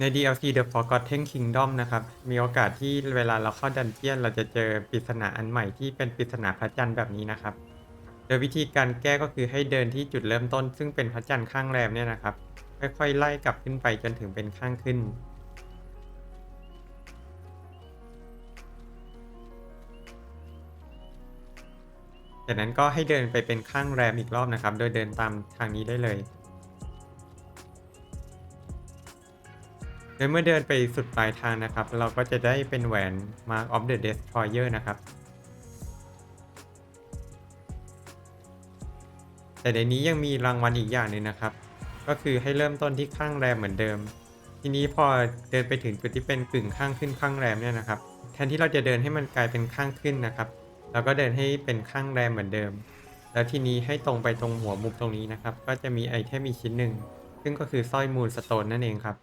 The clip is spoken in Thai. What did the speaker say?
ใน DLC The Forgotten Kingdom นะครับ มีโอกาสที่เวลาเราเข้าดันเจียน เราจะเจอปริศนาอันใหม่ที่เป็นปริศนาพระจันทร์แบบนี้นะครับ โดยวิธีการแก้ก็คือให้เดินที่จุดเริ่มต้น ซึ่งเป็นพระจันทร์ข้างแรมเนี่ยนะครับ ค่อยๆไล่กลับขึ้นไปจนถึงเป็นข้างขึ้น จากนั้นก็ให้เดินไปเป็นข้างแรมอีกรอบนะครับ โดยเดินตามทางนี้ได้เลย โดยเมื่อเดินไปสุดปลายทางนะครับ เราก็จะได้เป็นแหวน Mark of the Destroyer นะครับ แต่ในนี้ยังมีรางวัลอีกอย่างหนึ่งนะครับ ก็คือให้เริ่มต้นที่ข้างแรมเหมือนเดิม ทีนี้พอเดินไปถึงจุดที่เป็นกึ่งข้างขึ้นข้างแรมเนี่ยนะครับ แทนที่เราจะเดินให้มันกลายเป็นข้างขึ้นนะครับเราก็เดินให้เป็นข้างแรมเหมือนเดิม แล้วทีนี้ให้ตรงไปตรงหัวมุมตรงนี้นะครับ ก็จะมีไอเทมอีกชิ้นหนึ่ง ซึ่งก็คือสร้อยมูลสโตนนั่นเองครับ